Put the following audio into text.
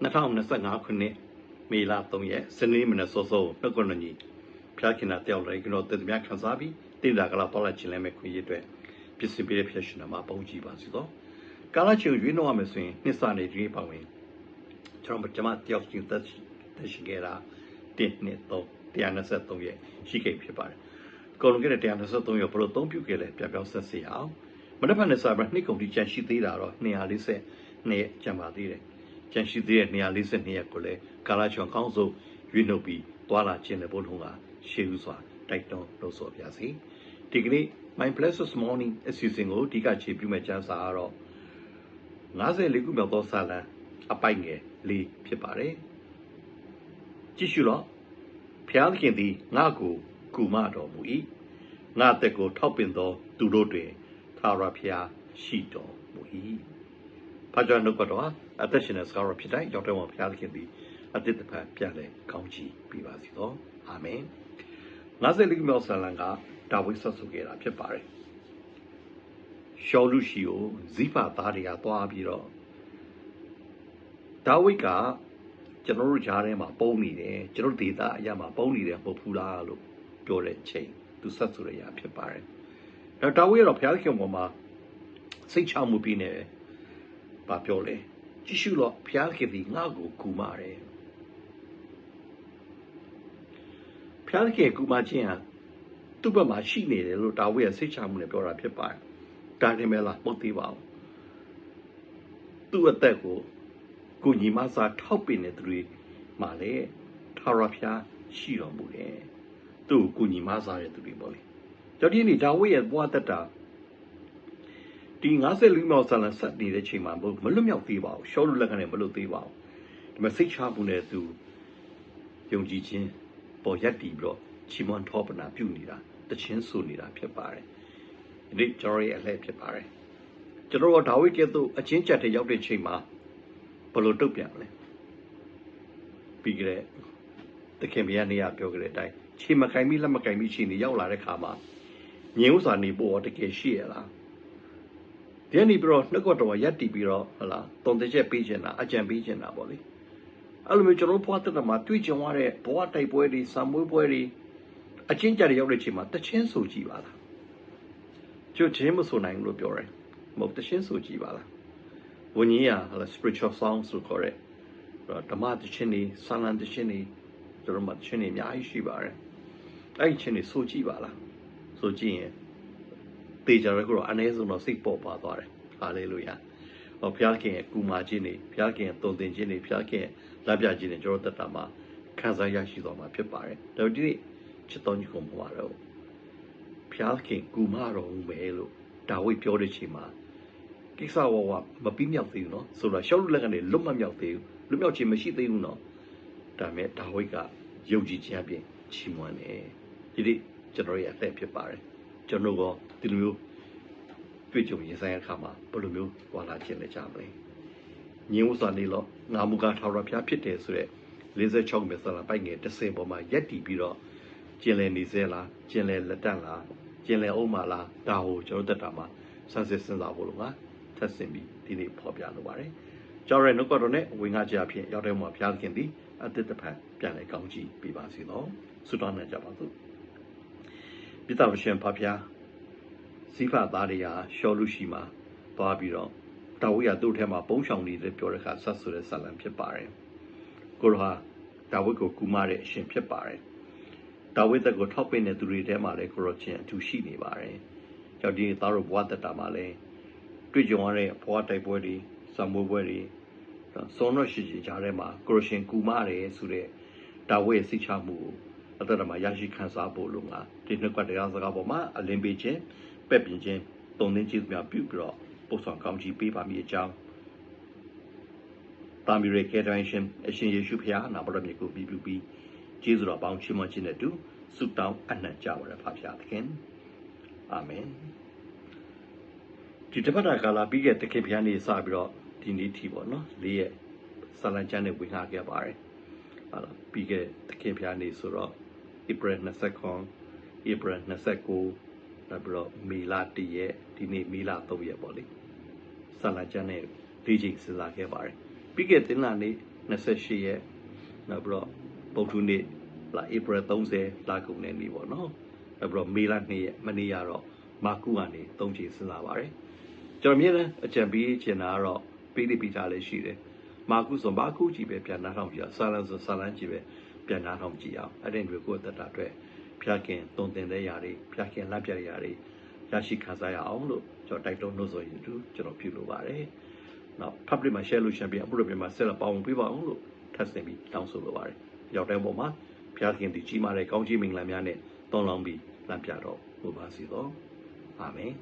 2025ခုနှစ်မေလ3ရက်စနေမနက်စောစောနှုတ်ကနကြီးဖျားခင်တာတယောက်လည်းကျွန်တော်တည်မြခံစားပြီးတိလာကလာပေါ်လာခြင်းလည်းမဲ့ခွင့်ရတဲ့ဖြစ်စဉ်ပြည့်ဖြစ်ရှင်မှာပုံကြည့်ပါစီတော့ကာလချင်းရွေးနှောရမယ်ဆိုရင်နှစ်စနေဒီပါဝင်ကျွန်တော်ကျွန်မတယောက်ချင်းသက်သက်ရှိခဲ့တာ1နှစ်3 123ရက်ရှိခဲ့ဖြစ်ပါတယ်ကော်လုံခဲ့တဲ့123ရက်ဘလို့သုံးပြုခဲ့လဲပြပြောင်းဆက်စီအောင်မနက်ဖြန်နဲ့စာပြနှစ်ကုန်တိချန်ရှိသေးတာတော့240နှစ်ကျန်ပါသေးတယ် ကျန်ရှိသေးတဲ့242ရက်ကိုလည်းကာလာချွန်ကောင်းဆုံးရွေးနှုတ်ပြီးသွာလာခြင်းနဲ့ဘုံထုံးကရှေးဥစွာတိုက်တွန်းလို့ဆိုပါစီဒီကနေ့ My Blessed Morning အစီအစဉ်ကိုအဓိကခြေပြုမဲ့ကျမ်းစာကတော့54ခုမြောက်သောစာလံအပိုင်ငယ်လေးဖြစ်ပါတယ်ကြည့်ရှုတော့ဖျားသခင်သည်ငါ့ကိုကူမတော်မူ၏ငါတက်ကိုထောက်ပင်သော သူတို့တွင်သာရဖျားရှိတော်မူ၏ ဖာကြနှုတ်ကတော့အသက်ရှင်တဲ့စကားတော်ဖြစ်တိုင်းရောက်တဲ့မှာဖျားသခင်သည်အတိတ်တဖန်ပြန်လဲကောင်းချီးပေးပါစေသောအာမင်54ခုမြောက်စာလံကဒါဝိဆက်ဆုခဲ့တာဖြစ်ပါတယ်ရှောလူရှိကိုဇိဖာသားတွေကသွားပြီးတော့ဒါဝိဒ်ကကျွန်တော်တို့ဂျားထဲမှာပုံနေတယ်ကျွန်တော်ဒေတာအရာမှာပုံနေတယ်မဟုတ်ဘူးလားလို့ပြောတဲ့အချိန်သူဆက်ဆိုရရဖြစ်ပါတယ်။ဒါဒါဝိဒ်ကတော့ဘုရားခင်ပေါ်မှာစိတ်ချမှုပြီးနေ ပါပြောလေကြည့်ရှုတော့ဘုရားခင်ဒီငါ့ကိုကူမတယ်ဘုရားခင်ကူမခြင်းဟာသူ့ဘက်မှာရှိနေတယ်လို့ဒါဝိဒ်ရဲ့စိတ်ချမှုနဲ့ပြောတာဖြစ်ပါတယ်။ဒါတင်မဲ့လားမဟုတ်သေးပါဘူး။သူ့အသက်ကိုကိုညီမစာထောက်ပင်တဲ့သူတွေမှာလေထာဝရဘုရားရှိတော်မူတယ်သူ့ကိုညီမစာတဲ့သူတွေပေါ့လေကြောင့်ဒီနေ့ဒါဝိရဲ့ဘဝတက်တာ ဒီ90လူမျိုးဆလန်ဆက်နေတဲ့ချိန်မှာမလွတ်မြောက်သေးပါဘူးရှောလူလက်ကနေမလွတ်သေးပါဘူးဒီမှာစိတ်ချမှုနဲ့သူယုံကြည်ခြင်းပေါ်ရက်တည်ပြီးတော့ချီးမွမ်းထောပနာပြုနေတာတခြင်းဆိုနေတာဖြစ်ပါတယ်ဒီကျွန်တော်ရဲ့အလှည့်ဖြစ်ပါတယ်ကျွန်တော်ဒါဝိကဲ့သို့အချင်းချက်တဲ့ရောက်တဲ့ချိန်မှာဘယ်လိုတုတ်ပြန်လဲပြီးကြတဲ့တခင်ဗျာနေရပြောကြတဲ့အတိုင်းခြေမကင်မိလက်မကင်မိခြေနေရောက်လာတဲ့ခါမှာငြင်းဥစွာနေဖို့တကယ်ရှိရလား ဒီနေ့ပြီးတော့နှုတ်ကတော်ရက်တည်ပြီးတော့ဟလာတုံတချက်ပေးခြင်းတာအကြံပေးခြင်းတာပေါ့လေအဲ့လိုမျိုးကျွန်တော်ဘဝတက်တာမှာတွေ့ကြုံရတဲ့ဘဝတိုက်ပွဲတွေစာမွေးပွဲတွေအချင်းကြတဲ့ရောက်တဲ့ချိန်မှာတချင်းဆိုကြည့်ပါလားကျွတ်ချင်းမဆိုနိုင်ဘူးလို့ပြောတယ်မဟုတ်တချင်းဆိုကြည့်ပါလားဝဉကြီးကဟလာ spiritual song ဆိုခေါ်တဲ့ဓမ္မတချင်းတွေစာလံတချင်းတွေကျွန်တော်မှတချင်းတွေအများကြီးရှိပါတယ်အဲ့ဒီချင်းတွေဆိုကြည့်ပါလားဆိုကြည့်ရင် သေချာပဲခုတော့အနည်းဆုံးတော့စိတ်ပေါ်ပါသွားတယ်ဟာလေလုယာဟောဘုရားခင်ရဲ့ကူမာခြင်းတွေဘုရားခင်ရဲ့တုံသင်ခြင်းတွေဘုရားခင်ရဲ့လက်ပြခြင်းတွေကျွန်တော်တတ်တာမှာခံစားရရှိသွားမှာဖြစ်ပါတယ်ဒါတို့ဒီချစ်တော်ညီကောင်ပါတော့ဘုရားခင်ကူမာတော်မူမယ်လို့ဒါဝိပြောတဲ့ချိန်မှာကိစ္စဝဝမပြီးမြောက်သေးဘူးနော်ဆိုတော့ရှောက်လူလက်ကနေလွတ်မမြောက်သေးဘူးလွတ်မြောက်ခြင်းမရှိသေးဘူးနော်ဒါမဲ့ဒါဝိကယုံကြည်ခြင်းအပြင်ချီးမွမ်းတယ်ဒီဒီကျွန်တော်ရဲ့အသက်ဖြစ်ပါတယ် ကျွန်တော်ကဒီလိုမျိုးတွေ့ကြုံရင်ဆိုင်ရခါမှာဘယ်လိုမျိုးဝါလာခြင်းလဲကြမလဲညင်ဝစွာနေလို့ငါမူကားထာဝရဘုရားဖြစ်တယ်ဆိုရက်46မြေဆလာပိုက်ငယ်30ပေါ်မှာရက်တည်ပြီးတော့ကျင်လည်နေစေလားကျင်လည်လက်တက်လားကျင်လည်အောင်မလားဒါဟိုကျွန်တော်တက်တာမှာစမ်းစစ်စဉ်းစားဖို့လို့ငါထပ်ဆင်ပြီးဒီနေ့ဖော်ပြလိုပါတယ်။ကြောက်ရဲနှုတ်ကတော့နဲ့ဝင်ငါကြအဖြစ်ရောက်တဲ့မှာဘုရားသခင်သည်အတ္တတဖန်ပြန်လဲကောင်းချီးပေးပါစေတော့။ဆုတောင်းနေကြပါစို့။ ပိတဝရှင်ဖဖျားစီဖသားတွေဟာရှောလူရှိမှာသွားပြီးတော့တာဝိရသူ့ထဲမှာပုံဆောင်နေတယ်ပြောတဲ့အခါဆက်ဆိုတဲ့ဇာလံဖြစ်ပါတယ်။ကိုရဟာဒါဝိဒ်ကိုကူမတဲ့အရှင်ဖြစ်ပါတယ်။ဒါဝိဒ်ကိုထောက်ပင့်တဲ့သူတွေထဲမှာလည်းကိုရချင်းအထူးရှိနေပါတယ်။ကြောင့်ဒီသားတို့ဘဝတက်တာမှာလည်းတွေ့ကြုံရတဲ့ဘဝတိုက်ပွဲတွေစံမိုးပွဲတွေစောနောရှိရှိကြားထဲမှာကိုရရှင်ကူမတယ်ဆိုတဲ့ဒါဝိရဲ့စိတ်ချမှုကို အတ္တမှာရရှိခံစားဖို့လို့ငါဒီနှစ်ကွက်တရားစကားပေါ်မှာအလင်းပေးခြင်းပက်ပြင်ခြင်းတုံသင်းခြင်းများပြုပြီးတော့ပို့ဆောင်ကောင်းချီးပေးပါမည်အကြောင်းတာမီရေကယ်တိုင်းရှင်အရှင်ယေရှုဖခင်နာမတော်မြတ်ကိုပြီးပြီးပြီးကျေးဇူးတော်ပေါင်းချီးမွမ်းခြင်းနဲ့တူဆုတောင်းအနံ့ကြပါရဖဖခင်သခင်အာမင်ဒီတပတ်တာကာလပြီးခဲ့တခင်ဖျားနေစပြီးတော့ဒီနေ့ထိပေါ့နော်လေးရဲ့ဆလန်ချန်နဲ့ဝင်လာခဲ့ပါတယ်ဟာလားပြီးခဲ့တခင်ဖျားနေဆိုတော့ April 29 April 29နောက်ပြီးတော့မေလ1ရက်ဒီနေ့မေလ3ရက်ပေါ့လေဆလန်ချန်နဲ့လေးချိန်စဉ်းစားခဲ့ပါတယ်ပြီးခဲ့တဲ့နေ့28ရက်နောက်ပြီးတော့ပုထုနေ့လာဧပြီ30လာကုန်တဲ့နေ့ပေါ့နော်နောက်ပြီးတော့မေလ2ရက်မနေ့ကတော့မာကုကနေ3ချိန်စဉ်းစားပါတယ်ကျွန်တော်အမြဲတမ်းအကြံပေးချင်တာကတော့ပေးလိပေးကြလည်းရှိတယ်မာကုဆိုမာကုကြည့်ပဲပြန်နှားထောင်ကြည့်အောင်ဆာလန်ဆိုဆာလန်ကြည့်ပဲ ပြန်နှားထောင်ကြည့်အောင်အဲ့ဒီတွေကိုယ့်အသက်တာအတွက်ဖျားခင်တုံတင်တဲ့ຢာတွေဖျားခင်လက်ပြတဲ့ຢာတွေရရှိခံစားရအောင်လို့ကျွန်တော်တိုက်တွန်းလို့ဆိုရင်သူကျွန်တော်ပြုလုပ်ပါတယ်နောက် public မှာ share လို့ရှင်ပြန်အမှုတော်ပြန်မှာဆက်လက်ပေါဝင်ပေးပါအောင်လို့ထပ်ဆင့်ပြီးတောင်းဆိုလိုပါတယ်ရောက်တဲ့ပုံမှာဖျားခင်ဒီကြီးမားတဲ့ကောင်းကြီးမင်္ဂလာများနဲ့တောင်းလောင်းပြီးလမ်းပြတော့ဘုရားစီတော်အာမင်